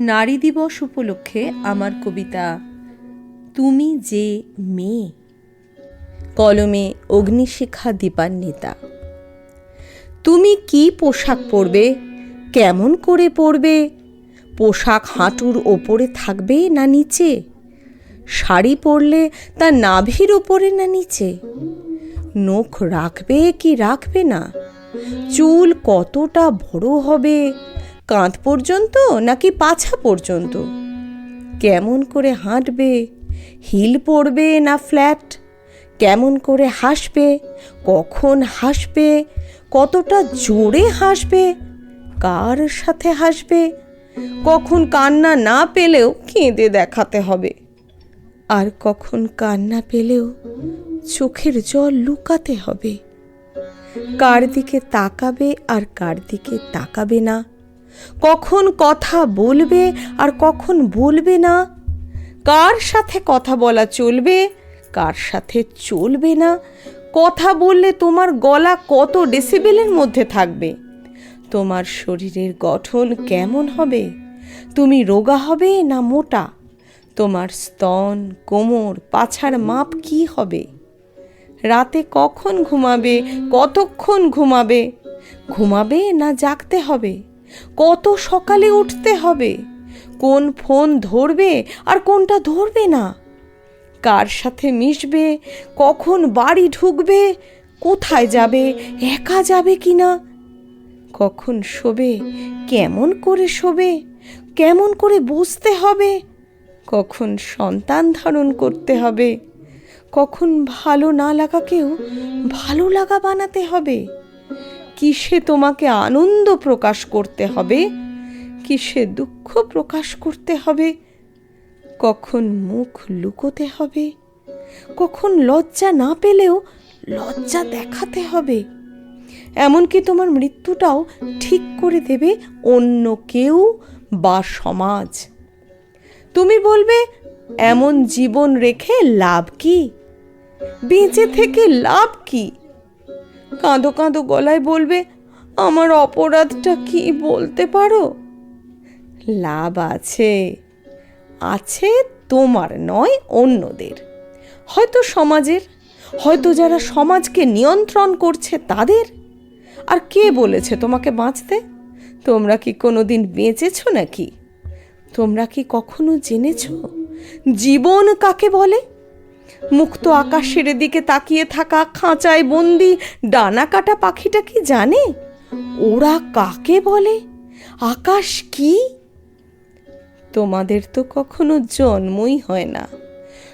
নারী দিবস উপলক্ষে আমার কবিতা, তুমি যে মেয়ে। কলমে অগ্নিশিখা দীপান্বিতা তুমি কি পোশাক পরবে? কেমন করে পরবে? পোশাক হাঁটুর ওপরে থাকবে না নিচে? শাড়ি পরলে তা নাভির ওপরে না নিচে? নখ রাখবে কি রাখবে না? চুল কতটা বড় হবে? কাঁধ পর্যন্ত নাকি পাছা পর্যন্ত? কেমন করে হাঁটবে? হিল পড়বে না ফ্ল্যাট? কেমন করে হাসবে? কখন হাসবে? কতটা জোরে হাসবে? কার সাথে হাসবে? কখন কান্না না পেলেও কেঁদে দেখাতে হবে। আর কখন কান্না পেলেও চোখের জল লুকাতে হবে। কার দিকে তাকাবে আর কার দিকে তাকাবে না? কখন কথা বলবে আর কখন বলবে না? কার সাথে কথা বলা চলবে, কার সাথে চলবে না? কথা বললে তোমার গলা কত ডেসিবেলের মধ্যে থাকবে? তোমার শরীরের গঠন কেমন হবে? তুমি রোগা হবে না মোটা? তোমার স্তন, কোমর, পাছার মাপ কি হবে? রাতে কখন ঘুমাবে, কতক্ষণ ঘুমাবে? ঘুমাবে না জাগতে হবে? কত সকালে উঠতে হবে? কোন ফোন ধরবে আর কোনটা ধরবে না? কার সাথে মিশবে? কখন বাড়ি ঢুকবে? কোথায় যাবে? একা যাবে কি না? কখন শোবে? কেমন করে শোবে? কেমন করে বসতে হবে? কখন সন্তান ধারণ করতে হবে? কখন ভালো না লাগাকেও ভালো লাগা বানাতে হবে? কিসে তোমাকে আনন্দ প্রকাশ করতে হবে? কিসে দুঃখ প্রকাশ করতে হবে? কখন মুখ লুকোতে হবে? কখন লজ্জা না পেলেও লজ্জা দেখাতে হবে? এমনকি তোমার মৃত্যুটাও ঠিক করে দেবে অন্য কেউ বা সমাজ। তুমি বলবে, এমন জীবন রেখে লাভ কি? বেঁচে থেকে লাভ কি? কাঁদো কাঁদো গলায় বলবে, আমার অপরাধটা কি বলতে পারো? লাভ আছে। আছে তোমার নয়, অন্যদের। হয়তো সমাজের, হয়তো যারা সমাজকে নিয়ন্ত্রণ করছে তাদের। আর কে বলেছে তোমাকে বাঁচতে? তোমরা কি কোনো দিন বেঁচেছো নাকি? তোমরা কি কখনো জেনেছ? জীবন কাকে বলে? মুক্ত আকাশের দিকে তাকিয়ে থাকা খাঁচায় বন্দি ডানা কাটা পাখিটা কি জানে? ওরা কাকে বলে? আকাশ কি? তোমাদের তো কখনো জন্মই হয় না।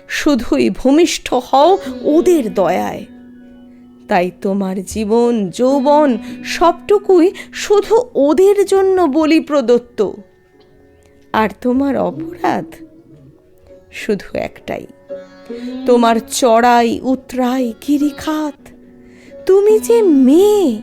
শুধুই ভূমিষ্ঠ হও ওদের দয়ায়। তাই তোমার জীবন, যৌবন সবটুকুই শুধু ওদের জন্য বলি প্রদত্ত। আর তোমার অপরাধ শুধু একটাই। তোমার চড়াই উতরাই গিরিখাত। তুমি যে মেয়ে